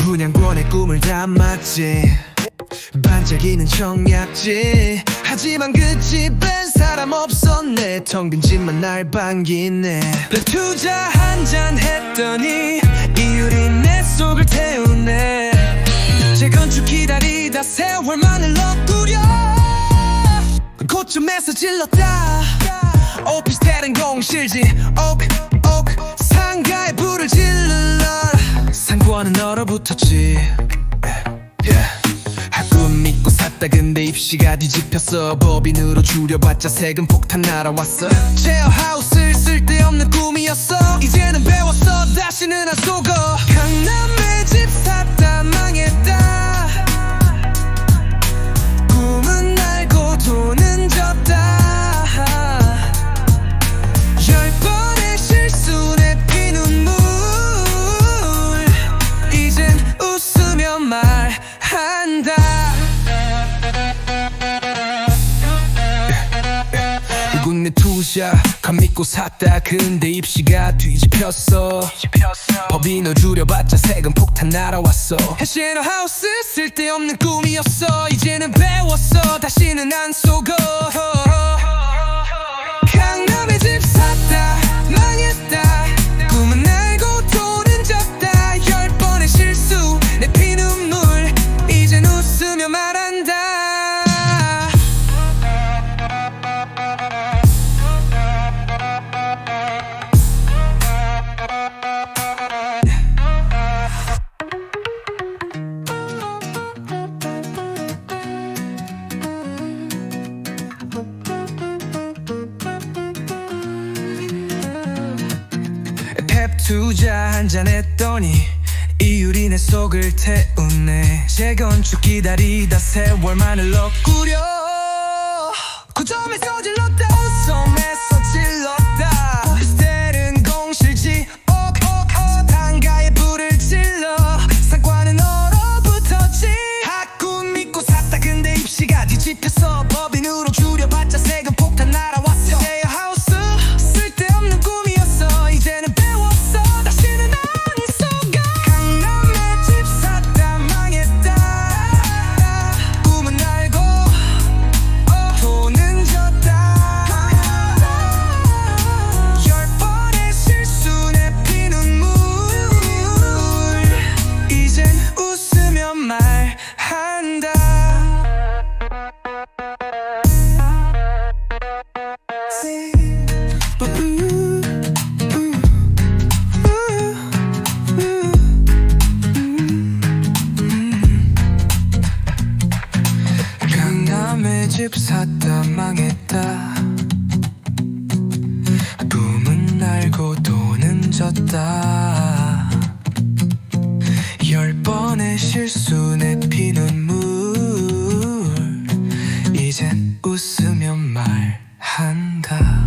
분양권의 꿈을 담았지. 반짝이는 청약지. 하지만 그 집엔 사람 없었네. 텅 빈 집만 날 반기네. 내 투자 한 잔 했더니 이율이 내 속을 태우네. 재건축 기다리다 세월만을 넣구려. 고점에서 질렀다. 오피스텔은 공실지 옥, 옥 상가에 불을 질러 상권은 얼어붙었지. 꿈 믿고 샀다 근데 입시가 뒤집혔어. 법인으로 줄여봤자 세금 폭탄 날아왔어. 제어하우스 쓸데없는 꿈이었어. 이제는 배웠어. 다시는 안 속어 내 투자 감 믿고 샀다. 근데 입시가 뒤집혔어. 법인을 줄여봤자 세금 폭탄 날아왔어. 해시노 하우스 쓸데없는 꿈이었어. 이제는 배웠어. 다시는 안 속어 투자 한잔 했더니 이율이 내 속을 태우네. 재건축 기다리다 세월만을 넣구려. 고점에 서 질렀다. 어섬 집 샀다 망했다. 꿈은 알고 돈은 졌다. 열 번의 실수 내 피눈물. 이젠 웃으며 말한다